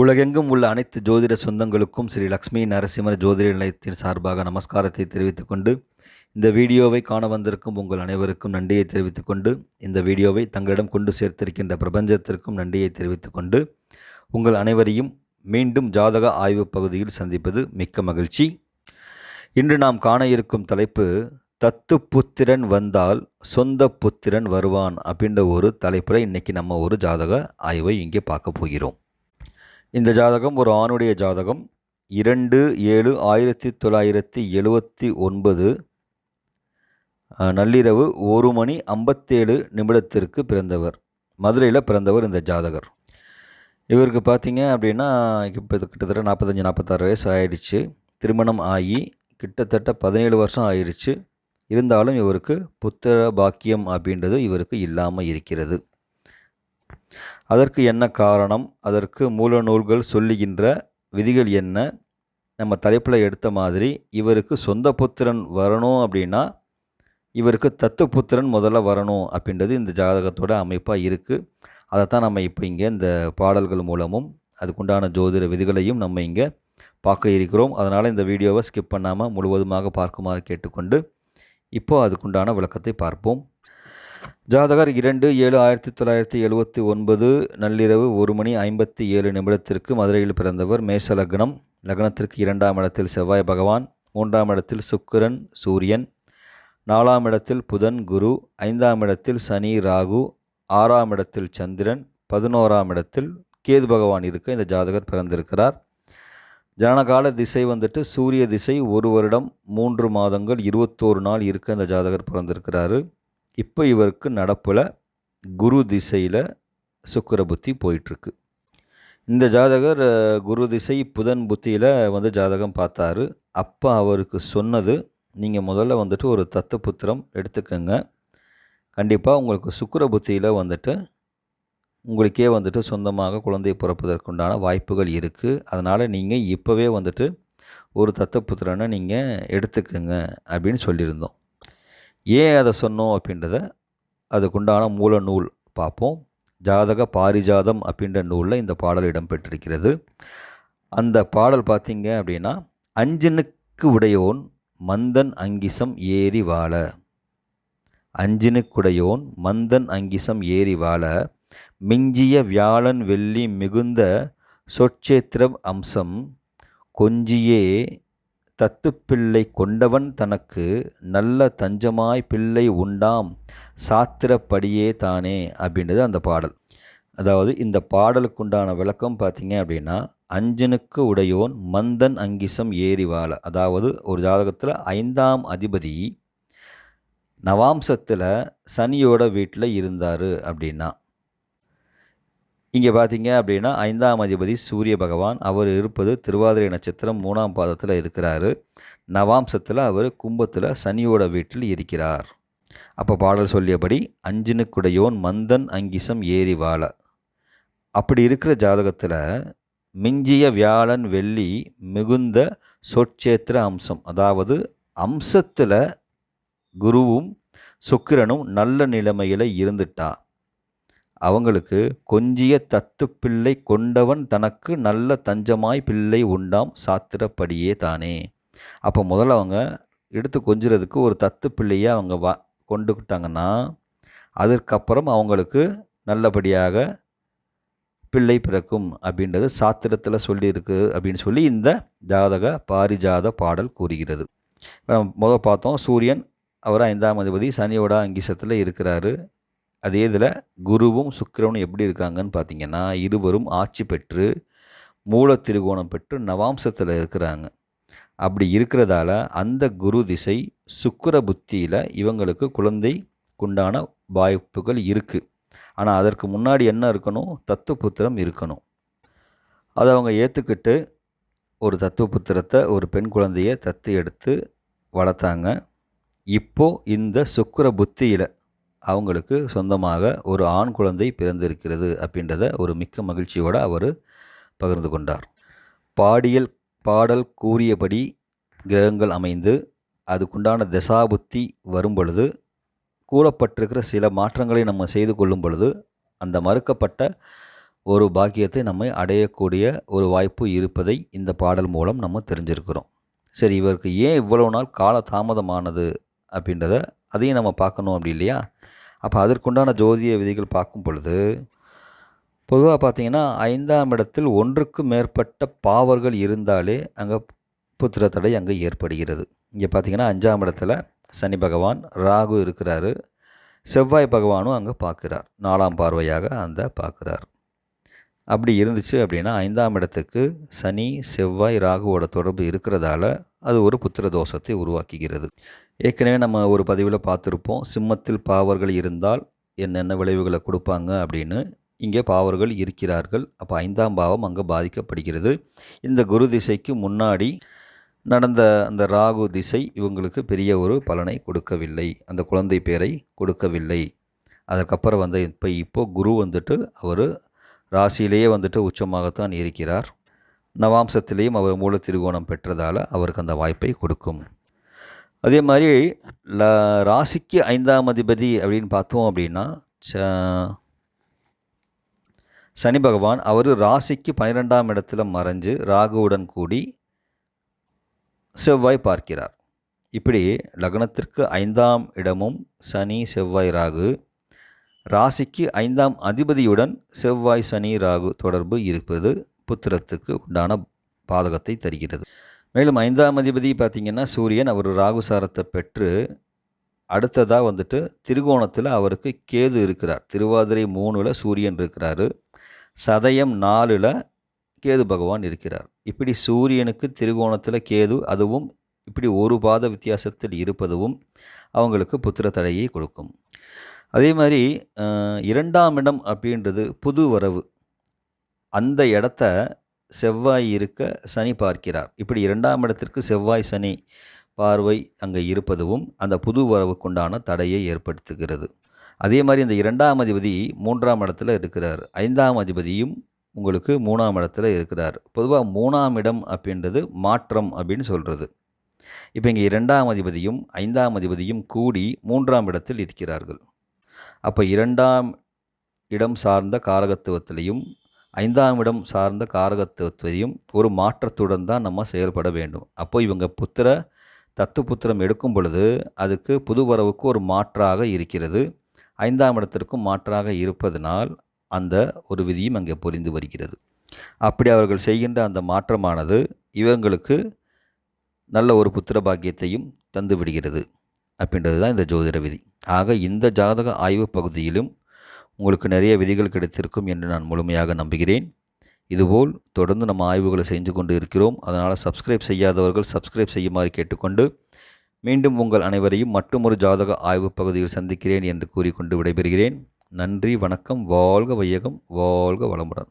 உலகெங்கும் உள்ள அனைத்து ஜோதிட சொந்தங்களுக்கும் ஸ்ரீ லக்ஷ்மி நரசிம்மர் ஜோதிட நிலையத்தின் சார்பாக நமஸ்காரத்தை தெரிவித்துக் கொண்டு இந்த வீடியோவை காண வந்திருக்கும் உங்கள் அனைவருக்கும் நன்றியை தெரிவித்துக் கொண்டு இந்த வீடியோவை தங்களிடம் கொண்டு சேர்த்திருக்கின்ற பிரபஞ்சத்திற்கும் நன்றியை தெரிவித்துக் கொண்டு உங்கள் அனைவரையும் மீண்டும் ஜாதக ஆய்வு பகுதியில் சந்திப்பது மிக்க மகிழ்ச்சி. இன்று நாம் காண இருக்கும் தலைப்பு தத்து புத்திரன் வந்தால் சொந்த புத்திரன் வருவான் அப்படின்ற ஒரு தலைப்பில் இன்றைக்கி நம்ம ஒரு ஜாதக ஆய்வை இங்கே பார்க்க போகிறோம். இந்த ஜாதகம் ஒரு ஆணுடைய ஜாதகம். இரண்டு ஏழு ஆயிரத்தி தொள்ளாயிரத்தி எழுவத்தி ஒன்பது. நள்ளிரவு ஒரு மணி ஐம்பத்தேழு நிமிடத்திற்கு பிறந்தவர். மதுரையில் பிறந்தவர் இந்த ஜாதகர். இவருக்கு பார்த்தீங்க அப்படின்னா இப்போ கிட்டத்தட்ட நாற்பத்தஞ்சு நாற்பத்தாறு வயசு ஆயிடுச்சு. திருமணம் ஆகி கிட்டத்தட்ட பதினேழு வருஷம் ஆயிடுச்சு இருந்தாலும் இவருக்கு புத்திர பாக்கியம் அப்படின்றது இவருக்கு இல்லாமல் இருக்கிறது. அதற்கு என்ன காரணம்? அதற்கு மூல நூல்கள் சொல்லுகின்ற விதிகள் என்ன? நம்ம தலைப்பில் எடுத்த மாதிரி இவருக்கு சொந்த புத்திரன் வரணும் அப்படின்னா இவருக்கு தத்து புத்திரன் முதல்ல வரணும் அப்படின்றது இந்த ஜாதகத்தோட அமைப்பாக இருக்குது அதைத்தான் நம்ம இப்போ இங்கே இந்த பாடல்கள் மூலமும் அதுக்குண்டான ஜோதிட விதிகளையும் நம்ம இங்கே பார்க்க இருக்கிறோம். அதனால் இந்த வீடியோவை ஸ்கிப் பண்ணாமல் முழுவதுமாக பார்க்குமாறு கேட்டுக்கொண்டு இப்போது அதுக்குண்டான விளக்கத்தை பார்ப்போம். ஜாதகர் இரண்டு ஏழு ஆயிரத்தி தொள்ளாயிரத்தி எழுவத்தி ஒன்பது நள்ளிரவு ஒரு மணி ஐம்பத்தி ஏழு நிமிடத்திற்கு மதுரையில் பிறந்தவர் மேஷ லக்னம் லக்னத்திற்கு இரண்டாம் இடத்தில் செவ்வாய் பகவான் மூன்றாம் இடத்தில் சுக்கிரன் சூரியன். நாலாம் இடத்தில் புதன் குரு. ஐந்தாம் இடத்தில் சனி ராகு. ஆறாம் இடத்தில் சந்திரன். பதினோராம் இடத்தில் கேது பகவான் இருக்க இந்த ஜாதகர் பிறந்திருக்கிறார். ஜனகால திசை வந்துட்டு சூரிய திசை ஒரு வருடம் மூன்று மாதங்கள் இருபத்தோரு நாள் இருக்க இந்த ஜாதகர் பிறந்திருக்கிறாரு. இப்போ இவருக்கு நடப்பில் குரு திசையில் சுக்கிர புத்தி போயிட்டுருக்கு இந்த ஜாதகர் குரு திசை புதன் புத்தியில் வந்து ஜாதகம் பார்த்தாரு. அப்போ அவருக்கு சொன்னது நீங்கள் முதல்ல வந்துட்டு ஒரு தத்து புத்திரம் எடுத்துக்கோங்க. கண்டிப்பாக உங்களுக்கு சுக்கிர புத்தியில் வந்துட்டு உங்களுக்கே வந்துட்டு சொந்தமாக குழந்தை பிறப்பதற்குண்டான வாய்ப்புகள் இருக்குது அதனால் நீங்கள் இப்போவே வந்துட்டு ஒரு தத்தப்புத்திரனை நீங்கள் எடுத்துக்கோங்க அப்படின்னு சொல்லியிருந்தோம். ஏன் அதை சொன்னோம் அப்படின்றத அதுக்குண்டான மூல நூல் பார்ப்போம். ஜாதக பாரிஜாதம் அப்படின்ற நூலில் இந்த பாடல் இடம்பெற்றிருக்கிறது. அந்த பாடல் பார்த்திங்க அப்படின்னா அஞ்சினுக்கு உடையோன் மந்தன் அங்கிசம் ஏறி வாழ. அஞ்சினுக்குடையோன் மந்தன் அங்கிசம் ஏறி வாழ. மிஞ்சிய வியாழன் வெள்ளி மிகுந்த சொற்சேத்திரம் அம்சம் கொஞ்சியே தத்துப்பிள்ளை கொண்டவன் தனக்கு நல்ல தஞ்சமாய் பிள்ளை உண்டாம். சாத்திரப்படியே தானே அப்படின்றது அந்த பாடல். அதாவது இந்த பாடலுக்குண்டான விளக்கம் பார்த்தீங்க அப்படின்னா அஞ்சனுக்கு உடையோன் மந்தன் அங்கிசம் ஏறி வாழ. அதாவது ஒரு ஜாதகத்தில் ஐந்தாம் அதிபதி நவாம்சத்தில் சனியோட வீட்டில் இருந்தார் அப்படின்னா இங்கே பார்த்தீங்க அப்படின்னா ஐந்தாம் அதிபதி சூரிய பகவான் அவர் இருப்பது திருவாதிரை நட்சத்திரம் மூணாம் பாதத்தில் இருக்கிறாரு. நவாம்சத்தில் அவர் கும்பத்தில் சனியோட வீட்டில் இருக்கிறார். அப்போ பாடல் சொல்லியபடி அஞ்சினுக்குடையோன் மந்தன் அங்கிசம் ஏறி வாழ. அப்படி இருக்கிற ஜாதகத்தில் மிஞ்சிய வியாழன் வெள்ளி மிகுந்த சொற்சேத்திர அம்சம். அதாவது அம்சத்தில் குருவும் சுக்கிரனும் நல்ல நிலைமையில் இருந்துட்டா. அவங்களுக்கு கொஞ்சிய தத்து பிள்ளை கொண்டவன் தனக்கு நல்ல தஞ்சமாய் பிள்ளை உண்டாம் சாத்திரப்படியே தானே. அப்போ முதல்ல அவங்க எடுத்து கொஞ்சுறதுக்கு ஒரு தத்து பிள்ளையை அவங்க வா கொண்டுக்கிட்டாங்கன்னா அதற்கப்புறம் அவங்களுக்கு நல்லபடியாக பிள்ளை பிறக்கும் அப்படின்றது சாத்திரத்தில் சொல்லியிருக்கு அப்படின்னு சொல்லி இந்த ஜாதக பாரிஜாத பாடல் கூறுகிறது. இப்ப நம்ம முதல் பார்த்தோம் சூரியன் அவர் ஐந்தாம் அதிபதி சனியோட அங்கிசத்தில் இருக்கிறாரு. அதே இதில் குருவும் சுக்கிரவனும் எப்படி இருக்காங்கன்னு பார்த்தீங்கன்னா இருவரும் ஆட்சி பெற்று மூல திருகோணம் பெற்று நவாம்சத்தில் இருக்கிறாங்க. அப்படி இருக்கிறதால அந்த குரு திசை சுக்கிர புத்தியில் இவங்களுக்கு குழந்தைக்குண்டான வாய்ப்புகள் இருக்குது ஆனால் அதற்கு முன்னாடி என்ன இருக்கணும்? தத்துவ புத்திரம் இருக்கணும். அதை அவங்க ஏற்றுக்கிட்டு ஒரு தத்துவ புத்திரத்தை ஒரு பெண் குழந்தையை தத்து எடுத்து வளர்த்தாங்க. இப்போ இந்த சுக்கிர புத்தியில் அவங்களுக்கு சொந்தமாக ஒரு ஆண் குழந்தை பிறந்திருக்கிறது அப்படின்றத ஒரு மிக்க மகிழ்ச்சியோடு அவர் பகிர்ந்து கொண்டார். பாடியல் பாடல் கூறியபடி கிரகங்கள் அமைந்து அதுக்குண்டான தசாபுத்தி வரும் பொழுது கூறப்பட்டிருக்கிற சில மாற்றங்களை நம்ம செய்து கொள்ளும் பொழுது அந்த மறுக்கப்பட்ட ஒரு பாக்கியத்தை நம்மை அடையக்கூடிய ஒரு வாய்ப்பு இருப்பதை இந்த பாடல் மூலம் நம்ம தெரிஞ்சிருக்கிறோம். சரி இவருக்கு ஏன் இவ்வளவு நாள் கால தாமதமானது அப்படின்றத அதையும் நம்ம பார்க்கணும் அப்படி இல்லையா? அப்போ அதற்குண்டான ஜோதிய விதிகள் பார்க்கும் பொழுது பொதுவாக பார்த்தீங்கன்னா ஐந்தாம் இடத்தில் ஒன்றுக்கு மேற்பட்ட பாவர்கள் இருந்தாலே அங்கே புத்திர தடை அங்கே ஏற்படுகிறது. இங்கே பார்த்தீங்கன்னா அஞ்சாம் இடத்துல சனி பகவான் ராகு இருக்கிறாரு. செவ்வாய் பகவானும் அங்கே பார்க்குறார். நாலாம் பார்வையாக அந்த பார்க்குறார். அப்படி இருந்துச்சு அப்படின்னா ஐந்தாம் இடத்துக்கு சனி செவ்வாய் ராகுவோட தொடர்பு இருக்கிறதால அது ஒரு புத்திர தோஷத்தை உருவாக்குகிறது. ஏற்கனவே நம்ம ஒரு பதிவில் பார்த்துருப்போம் சிம்மத்தில் பாவர்கள் இருந்தால் என்னென்ன விளைவுகளை கொடுப்பாங்க? அப்படின்னு. இங்கே பாவர்கள் இருக்கிறார்கள். அப்போ ஐந்தாம் பாவம் அங்கே பாதிக்கப்படுகிறது. இந்த குரு திசைக்கு முன்னாடி நடந்த அந்த ராகு திசை இவங்களுக்கு பெரிய ஒரு பலனை கொடுக்கவில்லை. அந்த குழந்தை பேரை கொடுக்கவில்லை. அதற்கப்புறம் வந்து இப்போ இப்போ குரு வந்துட்டு அவர் ராசியிலேயே வந்துட்டு உச்சமாகத்தான் இருக்கிறார். நவாம்சத்திலேயும் அவர் மூல திருகோணம் பெற்றதால் அவருக்கு அந்த வாய்ப்பை கொடுக்கும். அதே மாதிரி ல ராசிக்கு ஐந்தாம் அதிபதி அப்படின்னு பார்த்தோம் அப்படின்னா ச சனி பகவான் அவர் ராசிக்கு பன்னிரெண்டாம் இடத்துல மறைஞ்சு ராகுவுடன் கூடி செவ்வாய் பார்க்கிறார். இப்படி லக்னத்திற்கு ஐந்தாம் இடமும் சனி செவ்வாய் ராகு ராசிக்கு ஐந்தாம் அதிபதியுடன் செவ்வாய் சனி ராகு தொடர்பு இருப்பது புத்திரத்துக்கு உண்டான பாதகத்தை தருகிறது. மேலும் ஐந்தாம் அதிபதி பார்த்திங்கன்னா சூரியன் அவர் ராகு சாரத்தை பெற்று அடுத்ததாக வந்துட்டு திருகோணத்தில் அவருக்கு கேது இருக்கிறார். திருவாதிரை மூணில் சூரியன் இருக்கிறாரு. சதயம் நாலில் கேது பகவான் இருக்கிறார். இப்படி சூரியனுக்கு திருகோணத்தில் கேது அதுவும் இப்படி ஒரு பாத வித்தியாசத்தில் இருப்பதுவும் அவங்களுக்கு புத்திர தடையை கொடுக்கும். அதே மாதிரி இரண்டாம் இடம் அப்படின்றது புது வரவு. அந்த இடத்த செவ்வாய் இருக்க சனி பார்க்கிறார். இப்படி இரண்டாம் இடத்திற்கு செவ்வாய் சனி பார்வை அங்கே இருப்பதும் அந்த புது வரவுக்குண்டான தடையை ஏற்படுத்துகிறது. அதே மாதிரி இந்த இரண்டாம் அதிபதி மூன்றாம் இடத்துல இருக்கிறார். ஐந்தாம் அதிபதியும் உங்களுக்கு மூணாம் இடத்துல இருக்கிறார். பொதுவாக மூணாம் இடம் அப்படின்றது மாற்றம் அப்படின்னு சொல்கிறது இப்போ இங்கே இரண்டாம் அதிபதியும் ஐந்தாம் அதிபதியும் கூடி மூன்றாம் இடத்தில் இருக்கிறார்கள். அப்போ இரண்டாம் இடம் சார்ந்த காரகத்துவத்திலையும் ஐந்தாம் இடம் சார்ந்த காரகத்துவத்தையும் ஒரு மாற்றத்துடன் தான் நம்ம செயல்பட வேண்டும். அப்போ இவங்க புத்திர தத்து புத்திரம் எடுக்கும் பொழுது அதுக்கு புது வரவுக்கு ஒரு மாற்றாக இருக்கிறது. ஐந்தாம் இடத்திற்கும் மாற்றாக இருப்பதனால் அந்த ஒரு விதியும் அங்கே புரிந்து வருகிறது. அப்படி அவர்கள் செய்கின்ற அந்த மாற்றமானது இவங்களுக்கு நல்ல ஒரு புத்திர பாக்கியத்தையும் தந்து விடுகிறது. அப்படின்றது தான் இந்த ஜோதிட விதி. ஆக இந்த ஜாதக ஆய்வு பகுதியிலும் உங்களுக்கு நிறைய விதிகள் கிடைத்திருக்கும் என்று நான் முழுமையாக நம்புகிறேன். இதுபோல் தொடர்ந்து நம்ம ஆய்வுகளை செஞ்சு கொண்டு இருக்கிறோம். அதனால் சப்ஸ்கிரைப் செய்யாதவர்கள் சப்ஸ்கிரைப் செய்யுமாறு கேட்டுக்கொண்டு மீண்டும் உங்கள் அனைவரையும் மற்றொரு ஜாதக ஆய்வு பகுதியில் சந்திக்கிறேன் என்று கூறிக்கொண்டு விடைபெறுகிறேன். நன்றி வணக்கம் வாழ்க வையகம் வாழ்க வளமுடன்.